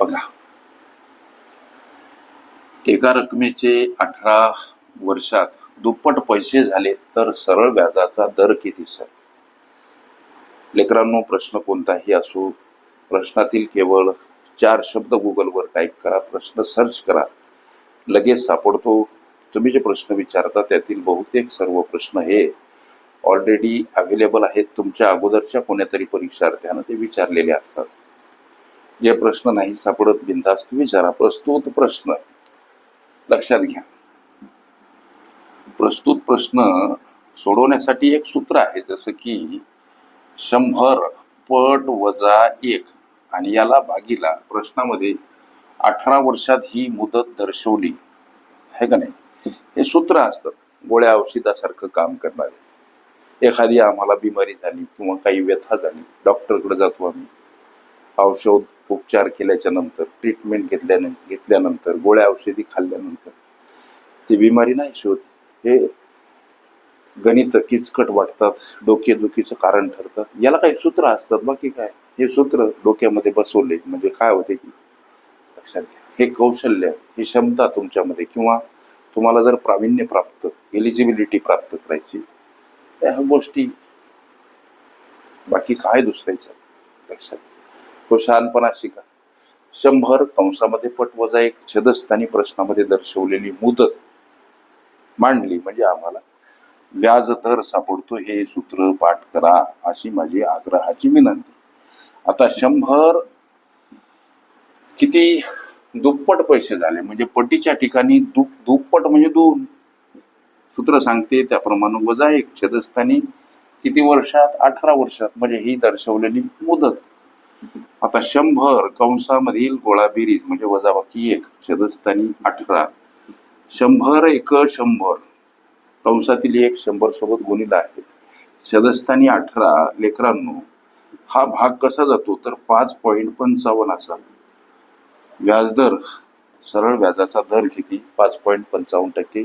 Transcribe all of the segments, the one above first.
बघा. एका रकमेचे अठरा वर्षात दुप्पट पैसे झाले तर सरळ व्याजाचा दर किती सर? लेकरांनो प्रश्न कोणताही असो प्रश्नातील केवळ चार शब्द गुगलवर टाईप करा प्रश्न सर्च करा लगेच सापडतो. तुम्ही जे प्रश्न विचारता त्यातील बहुतेक सर्व प्रश्न हे ऑलरेडी अवेलेबल आहेत. तुमच्या अगोदरच्या कोणत्यातरी परीक्षार्थ्यानं ते विचारलेले असतात. जे प्रश्न नाही सापडत बिंदास्त विचारा. प्रस्तुत प्रश्न. लक्षात घ्या. प्रस्तुत प्रश्न सोडवण्यासाठी एक सूत्र आहे जसं की शंभर पट वजा एक. आणि याला भागीला प्रश्नामध्ये अठरा वर्षात ही मुदत दर्शवली. आहे का नाही? हे सूत्र असतं. गोळ्या औषधासारखं काम करणारे. एखादी आम्हाला बिमारी झाली किंवा काही व्यथा झाली डॉक्टरकडे जातो आम्ही. औषध उपचार केल्याच्यानंतर ट्रीटमेंट घेतल्याने घेतल्यानंतर गोळ्या औषधी खाल्ल्यानंतर ती बिमारी नाही शोध. हे गणित किचकट वाटतात डोकेदुखीचं कारण ठरतात. याला काही सूत्र असतात बाकी काय? हे सूत्र डोक्यामध्ये बसवले म्हणजे काय होते की? लक्षात घ्या. हे कौशल्य ही क्षमता तुमच्यामध्ये किंवा तुम्हाला जर प्रावीण्य प्राप्त एलिजिबिलिटी प्राप्त करायची या गोष्टी बाकी काय दुसऱ्याच्या? लक्षात घ्या. तो शहाणपणा शिका. शंभर कंसामध्ये पट वजा एक छदस्थानी प्रश्नामध्ये दर्शवलेली मुदत मांडली म्हणजे आम्हाला व्याज दर सापडतो हे सूत्र पाठ करा अशी माझी आग्रहाची विनंती. आता शंभर किती दुप्पट पैसे झाले म्हणजे पटीच्या ठिकाणी दु दुप्पट म्हणजे दोन. सूत्र सांगते त्याप्रमाणे वजा एक छदस्थानी किती वर्षात? अठरा वर्षात. म्हणजे ही दर्शवलेली मुदत. आता शंभर कंसामधील गोळाबेरीज म्हणजे वजाबाकी एक छदस्थानी अठरा. शंभर एक शंभर. कंसातील एक शंभर सोबत गुणिला आहे. छदस्थानी अठरा लेकरांनो हा भाग कसा जातो? तर पाच पॉईंट पंचावन्न असा. व्याजदर सरळ व्याजाचा दर किती? पाच पॉईंट पंचावन्न टक्के.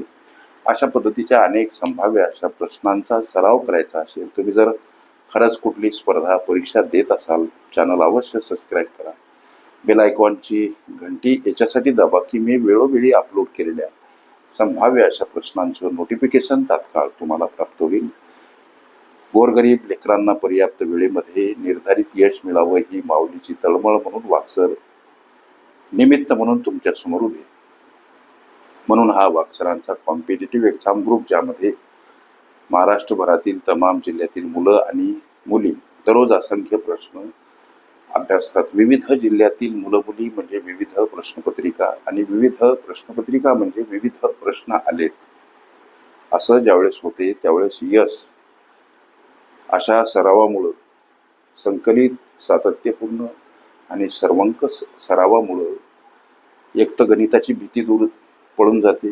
अशा पद्धतीच्या अनेक संभाव्य अशा प्रश्नांचा सराव करायचा असेल तुम्ही जर खरंच कुठली स्पर्धा परीक्षा देत असाल चॅनल अवश्य सबस्क्राईब करा. बेल आयकॉनची घंटी याच्यासाठी दाबा की मी वेळोवेळी अपलोड केलेल्या संभाव्य अशा प्रश्नांचं नोटिफिकेशन तात्काळ तुम्हाला प्राप्त होईल. गोरगरीब लेकरांना पर्याप्त वेळेमध्ये निर्धारित यश मिळावं ही माऊलीची तळमळ म्हणून वाक्सर निमित्त म्हणून तुमच्यासमोर उभे म्हणून हा वाक्सरांचा कॉम्पिटेटिव्ह एक्झाम ग्रुप ज्यामध्ये महाराष्ट्रभरातील तमाम जिल्ह्यातील मुलं आणि मुली दररोज असंख्य प्रश्न अभ्यासतात. विविध जिल्ह्यातील मुलं मुली म्हणजे विविध प्रश्नपत्रिका आणि विविध प्रश्नपत्रिका म्हणजे विविध प्रश्न आलेत. असं ज्यावेळेस होते त्यावेळेस यश अशा सरावामुळं संकलित सातत्यपूर्ण आणि सर्वंक सरावामुळं एक तर गणिताची भीती दूर पळून जाते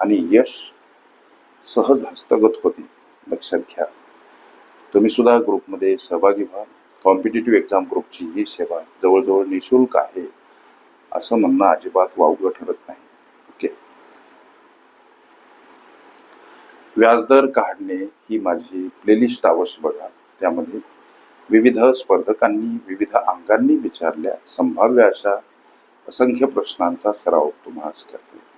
आणि यश सहज हस्तगत होते. लक्षात घ्या. तुम्ही सुद्धा ग्रुपमध्ये सहभागी व्हा. कॉम्पिटेटिव्ह एक्झाम ग्रुपची ही सेवा जवळजवळ निशुल्क आहे असं म्हणणं अजिबात वावगं ठरत नाही. ओके? व्याजदर काढणे ही माझी प्लेलिस्ट अवश्य बघा. त्यामध्ये विविध स्पर्धकांनी विविध अंगांनी विचारल्या संभाव्य अशा असंख्य प्रश्नांचा सराव तुम्हाला करतो.